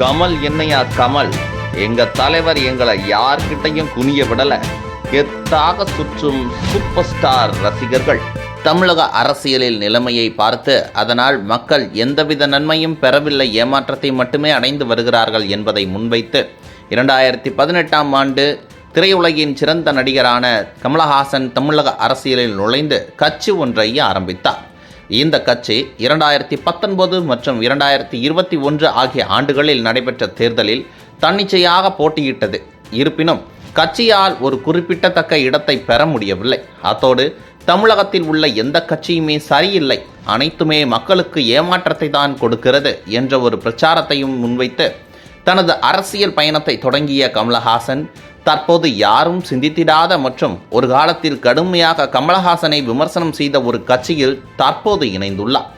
கமல் என்னையா கமல்? எங்க தலைவர் எங்களை யார்கிட்டையும் குனிய விடல. கெத்தாக சுற்றும் சூப்பர் ஸ்டார் ரசிகர்கள். தமிழக அரசியலில் நிலைமையை பார்த்து அதனால் மக்கள் எந்தவித நன்மையும் பெறவில்லை ஏமாற்றத்தை மட்டுமே அடைந்து வருகிறார்கள் என்பதை முன்வைத்து இரண்டாயிரத்தி பதினெட்டாம் ஆண்டு திரையுலகின் சிறந்த நடிகரான கமலஹாசன் தமிழக அரசியலில் நுழைந்து கட்சி ஒன்றை ஆரம்பித்தார். இந்த கட்சி இரண்டாயிரத்தி பத்தொன்பது மற்றும் இரண்டாயிரத்தி இருபத்தி ஒன்று ஆகிய ஆண்டுகளில் நடைபெற்ற தேர்தலில் தன்னிச்சையாக போட்டியிட்டது. இருப்பினும் கட்சியால் ஒரு குறிப்பிடத்தக்க இடத்தை பெற முடியவில்லை. அத்தோடு தமிழகத்தில் உள்ள எந்த கட்சியுமே சரியில்லை. அனைத்துமே மக்களுக்கு ஏமாற்றத்தை தான் கொடுக்கிறது என்ற ஒரு பிரச்சாரத்தையும் முன்வைத்து தனது அரசியல் பயணத்தை தொடங்கிய கமலஹாசன் தற்போது யாரும் சிந்தித்திடாத மற்றும் ஒரு காலத்தில் கடுமையாக கமலஹாசனை விமர்சனம் செய்த ஒரு கட்சியில் தற்போது இணைந்துள்ளார்.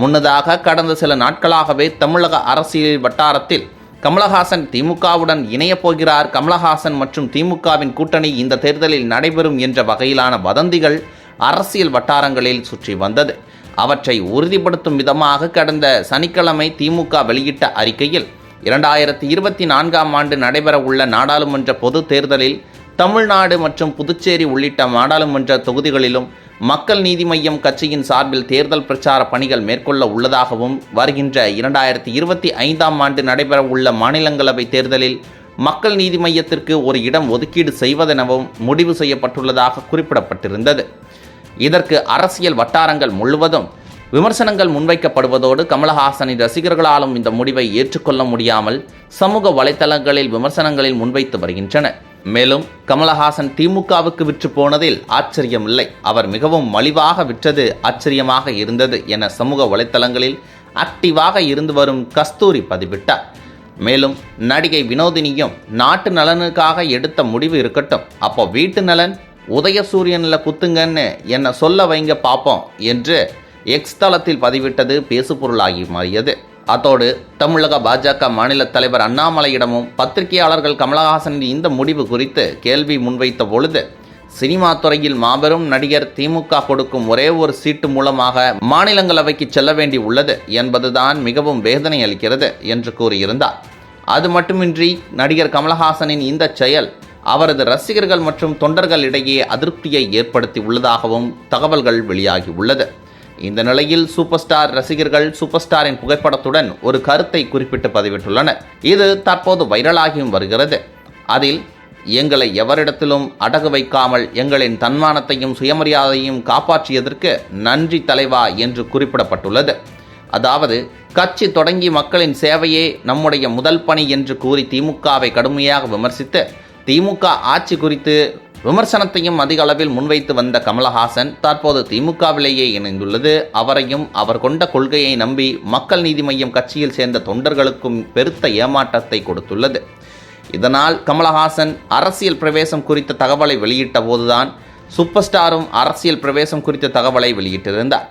முன்னதாக கடந்த சில நாட்களாகவே தமிழக அரசியல் வட்டாரத்தில் கமலஹாசன் திமுகவுடன் இணையப் போகிறார். கமலஹாசன் மற்றும் திமுகவின் கூட்டணி இந்த தேர்தலில் நடைபெறும் என்ற வகையிலான வதந்திகள் அரசியல் வட்டாரங்களில் சுற்றி வந்தது. அவற்றை உறுதிப்படுத்தும் விதமாக கடந்த சனிக்கிழமை திமுக வெளியிட்ட அறிக்கையில் இரண்டாயிரத்தி இருபத்தி நான்காம் ஆண்டு நடைபெறவுள்ள நாடாளுமன்ற பொது தேர்தலில் தமிழ்நாடு மற்றும் புதுச்சேரி உள்ளிட்ட நாடாளுமன்ற தொகுதிகளிலும் மக்கள் நீதி மய்யம் கட்சியின் சார்பில் தேர்தல் பிரச்சார பணிகள் மேற்கொள்ள உள்ளதாகவும் வருகின்ற இரண்டாயிரத்தி இருபத்தி ஐந்தாம் ஆண்டு நடைபெறவுள்ள மாநிலங்களவை தேர்தலில் மக்கள் நீதி மையத்திற்கு ஒரு இடம் ஒதுக்கீடு செய்வதெனவும் முடிவு செய்யப்பட்டுள்ளதாக குறிப்பிடப்பட்டிருந்தது. இதற்கு அரசியல் வட்டாரங்கள் முழுவதும் விமர்சனங்கள் முன்வைக்கப்படுவதோடு கமலஹாசனின் ரசிகர்களாலும் இந்த முடிவை ஏற்றுக்கொள்ள முடியாமல் சமூக வலைத்தளங்களில் விமர்சனங்களில் முன்வைத்து வருகின்றனர் மேலும் கமலஹாசன் திமுகவுக்கு விற்று போனதில் ஆச்சரியமில்லை. அவர் மிகவும் மலிவாக விற்றது ஆச்சரியமாக இருந்தது என சமூக வலைத்தளங்களில் ஆக்டிவாக இருந்து வரும் கஸ்தூரி பதிவிட்டார். மேலும் நடிகை வினோதினியும் நாட்டு நலனுக்காக எடுத்த முடிவு இருக்கட்டும். அப்போ வீட்டு நலன் உதயசூரியனில் குத்துங்கன்னு என்னை சொல்ல வைங்க பார்ப்போம் என்று எக்ஸ் தளத்தில் பதிவிட்டது பேசுபொருளாகி மாறியது. அத்தோடு தமிழக பாஜக மாநில தலைவர் அண்ணாமலையிடமும் பத்திரிகையாளர்கள் கமலஹாசனின் இந்த முடிவு குறித்து கேள்வி முன்வைத்த பொழுது சினிமா துறையில் மாபெரும் நடிகர் திமுக கொடுக்கும் ஒரே ஒரு சீட்டு மூலமாக மாநிலங்களவைக்கு செல்ல வேண்டி உள்ளது என்பதுதான் மிகவும் வேதனை அளிக்கிறது என்று கூறியிருந்தார். அது மட்டுமின்றி நடிகர் கமலஹாசனின் இந்த செயல் அவரது ரசிகர்கள் மற்றும் தொண்டர்களிடையே அதிருப்தியை ஏற்படுத்தி உள்ளதாகவும் தகவல்கள் வெளியாகி உள்ளது. இந்த நிலையில் சூப்பர் ஸ்டார் ரசிகர்கள் சூப்பர் ஸ்டாரின் புகைப்படத்துடன் ஒரு கருத்தை குறிப்பிட்டு பதிவிட்டுள்ளனர். இது தற்போது வைரலாகியும் வருகிறது. அதில் எங்களை எவரிடத்திலும் அடகு வைக்காமல் எங்களின் தன்மானத்தையும் சுயமரியாதையும் காப்பாற்றியதற்கு நன்றி தலைவா என்று குறிப்பிடப்பட்டுள்ளது. அதாவது கட்சி தொடங்கி மக்களின் சேவையே நம்முடைய முதல் பணி என்று கூறி திமுகவை கடுமையாக விமர்சித்து திமுக ஆட்சி குறித்து விமர்சனத்தையும் அதிக அளவில் முன்வைத்து வந்த கமலஹாசன் தற்போது திமுகவிலேயே இணைந்துள்ளது. அவரையும் அவர் கொண்ட கொள்கையை நம்பி மக்கள் நீதி மையம் கட்சியில் சேர்ந்த தொண்டர்களுக்கும் பெருத்த ஏமாற்றத்தை கொடுத்துள்ளது. இதனால் கமலஹாசன் அரசியல் பிரவேசம் குறித்த தகவலை வெளியிட்ட போதுதான் சூப்பர் ஸ்டாரும் அரசியல் பிரவேசம் குறித்த தகவலை வெளியிட்டிருந்தார்.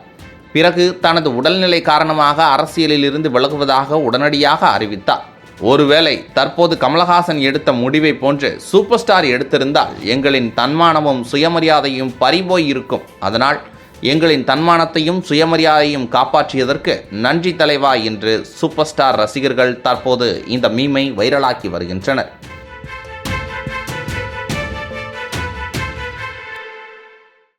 பிறகு தனது உடல்நிலை காரணமாக அரசியலில் இருந்து விலகுவதாக உடனடியாக அறிவித்தார். ஒருவேளை தற்போது கமலஹாசன் எடுத்த முடிவை போன்று சூப்பர் ஸ்டார் எடுத்திருந்தால் எங்களின் தன்மானமும் சுயமரியாதையும் பறிபோய் இருக்கும். அதனால் எங்களின் தன்மானத்தையும் சுயமரியாதையும் காப்பாற்றியதற்கு நன்றி தலைவா என்று சூப்பர் ஸ்டார் ரசிகர்கள் தற்போது இந்த மீமை வைரலாக்கி வருகின்றனர்.